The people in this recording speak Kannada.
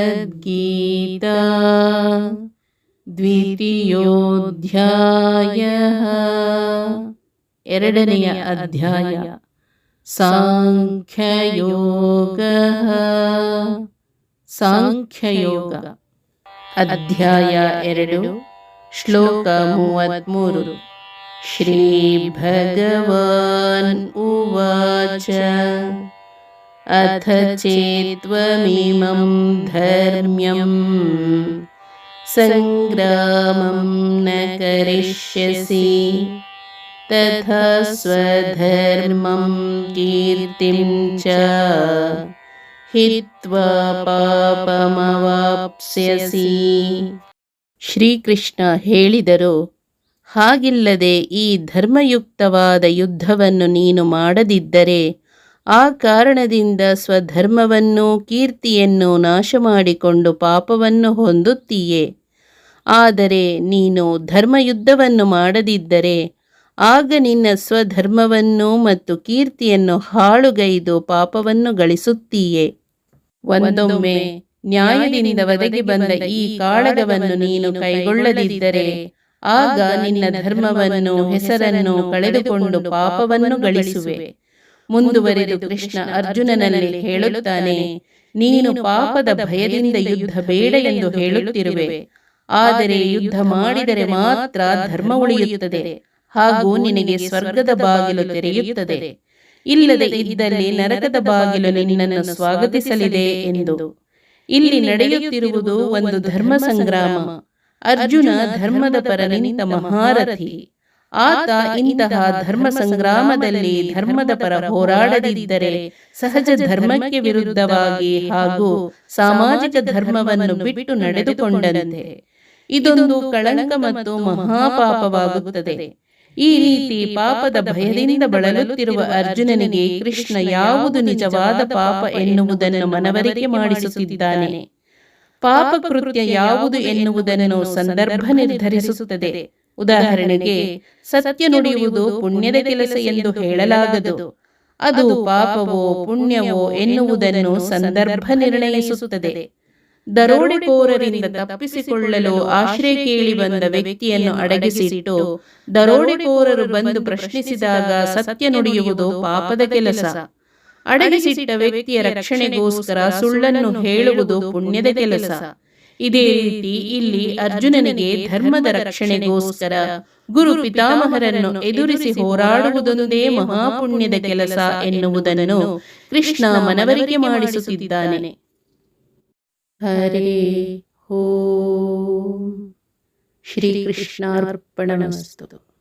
श्रीमद्भगवद्गीता द्वितीयोऽध्यायः ಎರಡನೆಯ ಅಧ್ಯಾಯ ಸಾಂಖ್ಯಯೋಗಃ ಸಾಂಖ್ಯಯೋಗ ಅಧ್ಯಾಯ ಎರಡು ಶ್ಲೋಕ ಮೂವತ್ತ್ಮೂರು ಶ್ರೀ ಭಗವಾನ್ ಉವಾಚ ಅಥ ಚೇತ್ವಮಿಮಂ ಧರ್ಮ್ಯಂ ಸಂಗ್ರಾಮಂ ನ ಕರಿಷ್ಯಸಿ तथा स्वधर्मं कीर्तिं च ಹಿತ್ವಾ ಪಾಪಮವಾಪ್ಸ್ಯಸಿ ಶ್ರೀಕೃಷ್ಣ ಹೇಳಿದರು ಹಾಗಿಲ್ಲದೆ ಈ ಧರ್ಮಯುಕ್ತವಾದ ಯುದ್ಧವನ್ನು ನೀನು ಮಾಡದಿದ್ದರೆ ಆ ಕಾರಣದಿಂದ ಸ್ವಧರ್ಮವನ್ನು ಕೀರ್ತಿಯನ್ನು ನಾಶ ಮಾಡಿಕೊಂಡು ಪಾಪವನ್ನು ಹೊಂದುತ್ತೀಯೇ. ಆದರೆ ನೀನು ಧರ್ಮಯುದ್ಧವನ್ನು ಮಾಡದಿದ್ದರೆ ಆಗ ನಿನ್ನ ಸ್ವಧರ್ಮವನ್ನು ಮತ್ತು ಕೀರ್ತಿಯನ್ನು ಹಾಳುಗೈದು ಪಾಪವನ್ನು ಗಳಿಸುತ್ತೀಯೇ. ಒಂದೊಮ್ಮೆ ನ್ಯಾಯದಿಂದ ಒದಗಿ ಬಂದ ಈ ಕಾಳಗವನ್ನು ನೀನು ಕೈಗೊಳ್ಳದಿದ್ದರೆ ಆಗ ನಿನ್ನ ಧರ್ಮವನ್ನು ಹೆಸರನ್ನು ಕಳೆದುಕೊಂಡು ಪಾಪವನ್ನು ಗಳಿಸುವೆ. ಮುಂದುವರೆದು ಕೃಷ್ಣ ಅರ್ಜುನನಲ್ಲಿ ಹೇಳುತ್ತಾನೆ ನೀನು ಪಾಪದ ಭಯದಿಂದ ಯುದ್ಧ ಬೇಡ ಎಂದು ಹೇಳುತ್ತಿರುವೆ. ಆದರೆ ಯುದ್ಧ ಮಾಡಿದರೆ ಮಾತ್ರ ಧರ್ಮ ಉಳಿಯುತ್ತದೆ. ಹಾಗೂ ನಿನಗೆ ಸ್ವರ್ಗದ ಬಾಗಿಲು ತೆರೆಯುತ್ತದೆ. ಇಲ್ಲದೆ ಇದ್ದಲ್ಲಿ ನರಕದ ಬಾಗಿಲು ನಿನ್ನನ್ನು ಸ್ವಾಗತಿಸಲಿದೆ ಎಂದು. ಇಲ್ಲಿ ನಡೆಯುತ್ತಿರುವುದು ಒಂದು ಧರ್ಮ ಸಂಗ್ರಾಮ. ಅರ್ಜುನ ಧರ್ಮದ ಪರ ನಿಂತ ಮಹಾರಥಿ. ಆತ ಇಂತಹ ಧರ್ಮ ಸಂಗ್ರಾಮದಲ್ಲಿ ಧರ್ಮದ ಪರ ಹೋರಾಡದಿದ್ದರೆ ಸಹಜ ಧರ್ಮಕ್ಕೆ ವಿರುದ್ಧವಾಗಿ ಹಾಗೂ ಸಾಮಾಜಿಕ ಧರ್ಮವನ್ನು ಬಿಟ್ಟು ನಡೆದುಕೊಂಡಂತೆ. ಇದೊಂದು ಕಳಂಕ ಮತ್ತು ಮಹಾಪಾಪವಾಗುತ್ತದೆ. ಈ ರೀತಿ ಪಾಪದ ಭಯದಿಂದ ಬಳಲುತ್ತಿರುವ ಅರ್ಜುನನಿಗೆ ಕೃಷ್ಣ ಯಾವುದು ನಿಜವಾದ ಪಾಪ ಎನ್ನುವುದನ್ನು ಮನವರಿಕೆ ಮಾಡಿಸುತ್ತಿದ್ದಾನೆ. ಪಾಪ ಕೃತ್ಯ ಯಾವುದು ಎನ್ನುವುದನ್ನು ಸಂದರ್ಭ ನಿರ್ಧರಿಸುತ್ತದೆ. ಉದಾಹರಣೆಗೆ, ಸತ್ಯ ನುಡಿಯುವುದು ಪುಣ್ಯದ ಕೆಲಸ ಎಂದು ಹೇಳಲಾಗದು. ಅದು ಪಾಪವೋ ಪುಣ್ಯವೋ ಎನ್ನುವುದನ್ನು ಸಂದರ್ಭ ನಿರ್ಣಯಿಸುತ್ತದೆ. ದರೋಡೆಕೋರರಿಂದ ತಪ್ಪಿಸಿಕೊಳ್ಳಲು ಆಶ್ರಯ ಕೇಳಿ ಬಂದ ವ್ಯಕ್ತಿಯನ್ನು ಅಡಗಿಸಿಟ್ಟು, ದರೋಡೆಕೋರರು ಬಂದು ಪ್ರಶ್ನಿಸಿದಾಗ ಸತ್ಯ ನುಡಿಯುವುದು ಪಾಪದ ಕೆಲಸ. ಅಡಗಿಸಿಟ್ಟ ವ್ಯಕ್ತಿಯ ರಕ್ಷಣೆಗೋಸ್ಕರ ಸುಳ್ಳನ್ನು ಹೇಳುವುದು ಪುಣ್ಯದ ಕೆಲಸ. ಇದೇ ರೀತಿ ಇಲ್ಲಿ ಅರ್ಜುನನಿಗೆ ಧರ್ಮದ ರಕ್ಷಣೆಗೋಸ್ಕರ ಗುರು ಪಿತಾಮಹರನ್ನು ಎದುರಿಸಿ ಹೋರಾಡುವುದೊಂದೇ ಮಹಾಪುಣ್ಯದ ಕೆಲಸ ಎನ್ನುವುದನ್ನು ಕೃಷ್ಣ ಮನವರಿಕೆ ಮಾಡಿಸುತ್ತಿದ್ದಾನೆ. ಹರೇ ಓಂ ಶ್ರೀಕೃಷ್ಣಾರ್ಪಣಮಸ್ತು